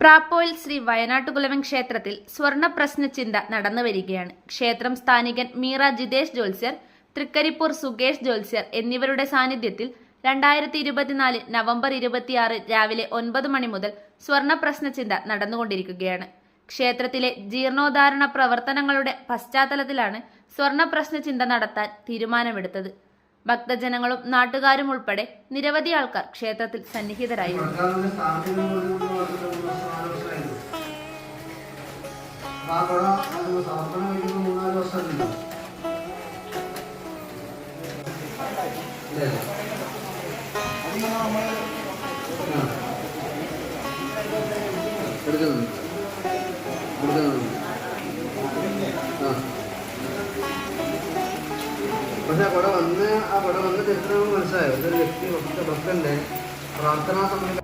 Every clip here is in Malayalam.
പ്രാപ്പോയിൽ ശ്രീ വയനാട്ടുകുലവൻ ക്ഷേത്രത്തിൽ സ്വർണ പ്രശ്നചിന്ത നടന്നു വരികയാണ്. ക്ഷേത്രം സ്ഥാനികൻ മീറ ജിതേഷ് ജോത്സ്യർ തൃക്കരിപ്പൂർ സുകേഷ് ജോത്സ്യർ എന്നിവരുടെ സാന്നിധ്യത്തിൽ രണ്ടായിരത്തി ഇരുപത്തിനാല് നവംബർ ഇരുപത്തിയാറ് രാവിലെ ഒൻപത് മണി മുതൽ സ്വർണ പ്രശ്നചിന്ത നടന്നുകൊണ്ടിരിക്കുകയാണ്. ക്ഷേത്രത്തിലെ ജീർണോദ്ധാരണ പ്രവർത്തനങ്ങളുടെ പശ്ചാത്തലത്തിലാണ് സ്വർണ പ്രശ്നചിന്ത നടത്താൻ തീരുമാനമെടുത്തത്. ഭക്തജനങ്ങളും നാട്ടുകാരും ഉൾപ്പെടെ നിരവധി ആൾക്കാർ ക്ഷേത്രത്തിൽ സന്നിഹിതരായിരുന്നു സർക്കാരിന്റെ സ്ഥാപനങ്ങളിൽ ആ കുട അത് സമർപ്പണം കഴിക്കുമ്പോൾ മൂന്നാൽ വർഷമല്ലോ എടുക്കുന്നു എടുക്കുന്നു ആ പക്ഷെ ആ വന്ന് ആ വന്ന ചരിത്രം മനസ്സിലായോ ഇതൊരു വ്യക്തി ഭക്ത ഭക്തന്റെ പ്രാർത്ഥനാ സമയം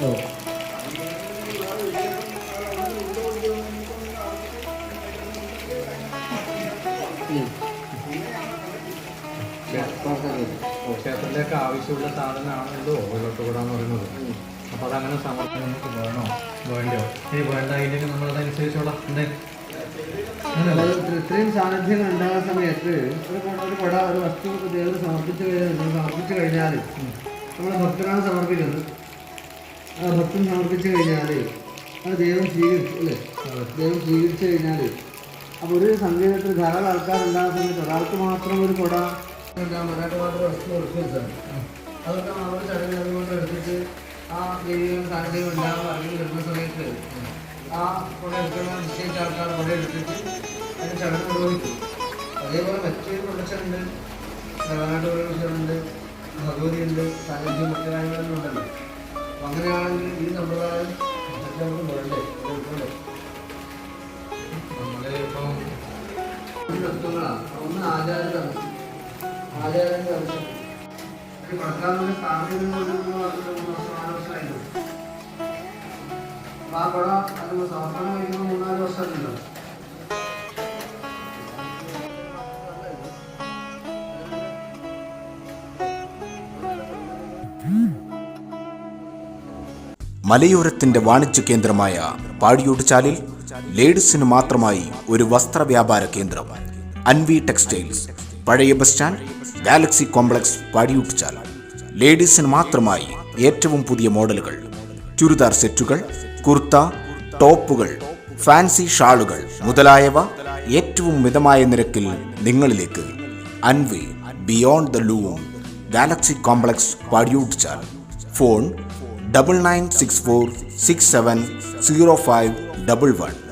ഓ ക്ഷേത്രത്തിലേക്ക് ആവശ്യമുള്ള സാധനമാണല്ലോ ഓരോട്ട് കൂടാന്ന് പറയുന്നത്. അപ്പൊ അതങ്ങനെ സമർപ്പണം നമുക്ക് വേണോ? വേണ്ടോ ഇനി വേണ്ട ഇല്ലെങ്കിൽ നമ്മളതനുസരിച്ചോളാം. എന്തേ ഇത്രയും സാന്നിധ്യങ്ങൾ ഉണ്ടാകുന്ന സമയത്ത് ഒരു കുട- ഒരു വസ്തു ദൈവത്തിന് സമർപ്പിച്ചു കഴിഞ്ഞാൽ സമർപ്പിച്ചു കഴിഞ്ഞാൽ നമ്മൾ ഭക്തനാണ് സമർപ്പിക്കുന്നത്. ആ ഭക്തൻ സമർപ്പിച്ചു കഴിഞ്ഞാൽ ആ ദൈവം സ്വീകരിച്ചു അല്ലേ? ദൈവം സ്വീകരിച്ചു കഴിഞ്ഞാൽ അപ്പോൾ ഒരു സംഗീതത്തിൽ ധാരാളം ആൾക്കാർ ഉണ്ടാകുന്ന സമയത്ത് ഒരാൾക്ക് മാത്രം ഒരു കുട. മറാഠ മാത്രം ഉറപ്പിച്ചതാണ് അതുകൊണ്ട് നമ്മൾ ചടങ്ങ് അതുകൊണ്ട് എടുത്തിട്ട് ആ ദൈവിക സാന്നിധ്യം ഉണ്ടാകുക അല്ലെങ്കിൽ വരുന്ന ആ കുട എടുക്കുന്ന നിശ്ചയിച്ച ആൾക്കാർ കുട എടുത്തിട്ട് അതിന് ചടങ്ങ് അതേപോലെ മറ്റൊരു പ്രൊഡക്ഷനുണ്ട് വയനാട് പ്രൊഡക്ഷനുണ്ട് ഭഗവതി ഉണ്ട് സാന്നിധ്യം മറ്റു ഉണ്ടല്ലോ. അങ്ങനെയാണെങ്കിൽ ഈ സമ്പ്രദായം മറ്റേ നമുക്ക് വേണ്ടേ നമ്മൾ ഇപ്പം തത്വങ്ങളാണ് ഒന്ന് ആചാരമാണ് ആചാരന്റെ ആവശ്യം വർഷമായിരുന്നു അപ്പൊ ആ കുട അത് സമർപ്പണം കഴിക്കുന്ന മൂന്നാൽ വർഷമല്ലോ മലയോരത്തിന്റെ വാണിജ്യ കേന്ദ്രമായ പാടിയോട് ചാലിൽ ലേഡീസിന് മാത്രമായി ഒരു വസ്ത്ര വ്യാപാര കേന്ദ്രം. അൻവി ടെക്സ്റ്റൈൽസ് പഴയ ബസ് സ്റ്റാൻഡ് ഗാലക്സി കോംപ്ലക്സ് പടിയൂട്ടിച്ചാൽ ചാൽ ലേഡീസിന് മാത്രമായി ഏറ്റവും പുതിയ മോഡലുകൾ. ചുരിദാർ സെറ്റുകൾ കുർത്ത ടോപ്പുകൾ ഫാൻസി ഷാളുകൾ മുതലായവ ഏറ്റവും മിതമായ നിരക്കിൽ നിങ്ങളിലേക്ക്. Anvi beyond the loom galaxy complex പടിയൂട്ടിച്ചാൽ phone double nine six four six seven zero five double one.